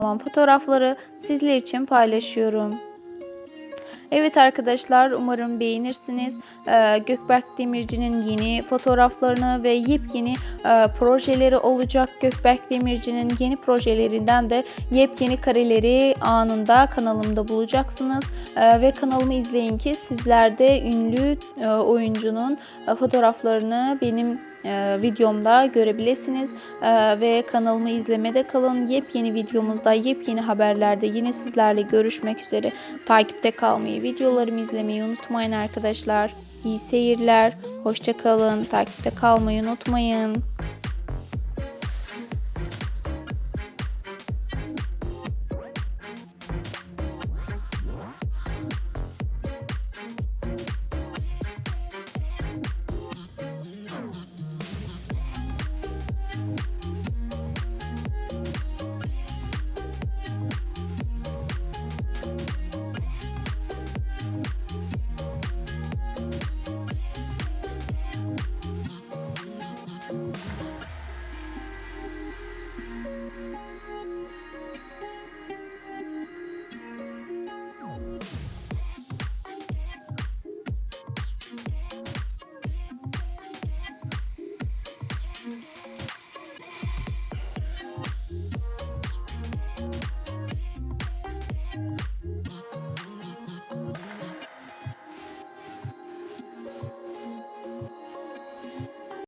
olan fotoğrafları sizler için paylaşıyorum. Evet arkadaşlar umarım beğenirsiniz. Ee, Gökberk Demirci'nin yeni fotoğraflarını ve yepyeni e, projeleri olacak. Gökberk Demirci'nin yeni projelerinden de yepyeni kareleri anında kanalımda bulacaksınız. Ee, ve kanalımı izleyin ki sizler de ünlü e, oyuncunun e, fotoğraflarını benim e, videomda görebilirsiniz. Ee, ve kanalımı izlemede kalın. Yepyeni videomuzda, yepyeni haberlerde yine sizlerle görüşmek üzere. Takipte kalmayı, videolarımı izlemeyi unutmayın arkadaşlar. İyi seyirler, hoşça kalın, takipte kalmayı unutmayın.